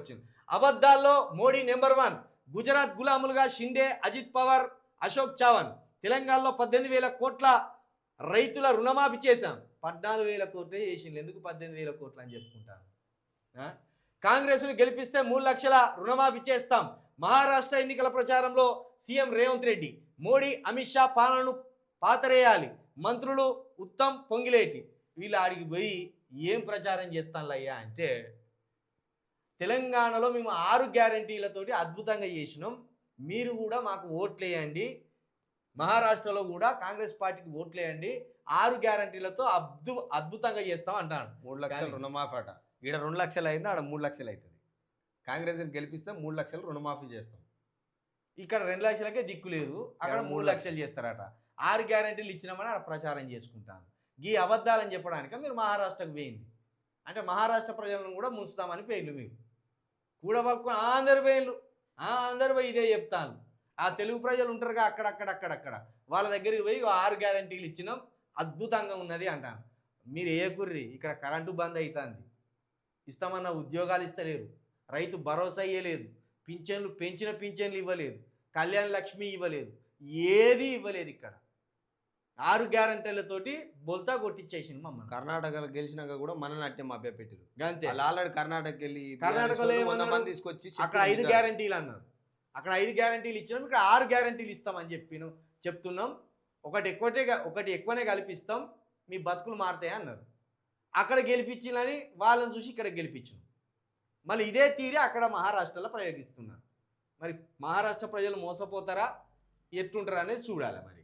వచ్చింది. అబద్ధాల్లో Modi number one Gujarat గులాములుగా షిండే అజిత్ పవార్ అశోక్ చవాన్. తెలంగాణలో పద్దెనిమిది వేల కోట్ల రైతుల రుణమాఫీ చేశాం. పద్నాలుగు వేల కోట్లే చేసింది ఎందుకు పద్దెనిమిది వేల కోట్లు అని చెప్పుకుంటాను కాంగ్రెస్ను గెలిపిస్తే మూడు లక్షల రుణమాఫీ చేస్తాం. మహారాష్ట్ర ఎన్నికల ప్రచారంలో సీఎం రేవంత్ రెడ్డి మోడీ అమిత్ షా పాలనను పాతరేయాలి. మంత్రులు ఉత్తమ్ పొంగిలేటి. వీళ్ళు ఆడికి పోయి ఏం ప్రచారం చేస్తానులయ్యా అంటే తెలంగాణలో మేము ఆరు గ్యారంటీలతోటి అద్భుతంగా చేసినాం. మీరు కూడా మాకు ఓట్లేయండి. మహారాష్ట్రలో కూడా కాంగ్రెస్ పార్టీకి ఓట్లేయండి. ఆరు గ్యారంటీలతో అద్భు అద్భుతంగా చేస్తాం అంటాను మూడు లక్షలు రుణమాఫీ అట. ఈడ రెండు లక్షలు అయింది ఆడ మూడు లక్షలు అవుతుంది. కాంగ్రెస్ని గెలిపిస్తే మూడు లక్షలు రుణమాఫీ చేస్తాం. ఇక్కడ రెండు లక్షలకే దిక్కు లేదు. అక్కడ మూడు లక్షలు చేస్తారట. ఆరు గ్యారంటీలు ఇచ్చినామని అక్కడ ప్రచారం చేసుకుంటాను. ఈ అబద్ధాలని చెప్పడానికి మీరు మహారాష్ట్రకు పోయింది. అంటే మహారాష్ట్ర ప్రజలను కూడా ముంచుతామని పోయిండు మీరు కూడబలుకుని అందరు పోయిండ్రు అందరు పోయి ఇదే చెప్తాను ఆ తెలుగు ప్రజలు ఉంటారుగా అక్కడక్కడ అక్కడక్కడ. వాళ్ళ దగ్గరికి పోయి ఆరు గ్యారంటీలు ఇచ్చినాం అద్భుతంగా ఉన్నది అంటాను మీరు ఏ కుర్రి ఇక్కడ కరెంటు బంద్ అవుతుంది ఇస్తామన్న ఉద్యోగాలు ఇస్తలేరు. రైతు భరోసా ఇవ్వలేదు పింఛన్లు పెంచిన పింఛన్లు ఇవ్వలేదు. కళ్యాణ లక్ష్మి ఇవ్వలేదు. ఏది ఇవ్వలేదు ఇక్కడ. ఆరు గ్యారంటీలతోటి బొల్తా కొట్టించేసింది మమ్మల్ని. కర్ణాటకలో గెలిచినాక కూడా మన నాట్యం మభ్య పెట్టిరు వాళ్ళు ఆల్రెడీ కర్ణాటక వెళ్ళి కర్ణాటకలో? మంది తీసుకొచ్చి అక్కడ ఐదు గ్యారంటీలు అన్నారు. అక్కడ ఐదు గ్యారంటీలు ఇచ్చినాం ఇక్కడ ఆరు గ్యారంటీలు ఇస్తామని చెప్పిన చెప్తున్నాం. ఒకటి ఎక్కువటే ఒకటి ఎక్కువనే కల్పిస్తాం మీ బతుకులు మారుతాయి అన్నారు. అక్కడ గెలిపించాలని వాళ్ళని చూసి ఇక్కడ గెలిపించాం మళ్ళీ ఇదే తీరి అక్కడ మహారాష్ట్రలో ప్రయోగిస్తున్నారు. మరి మహారాష్ట్ర ప్రజలు మోసపోతారా? ఎట్టుంటారా అనేది చూడాలి మరి.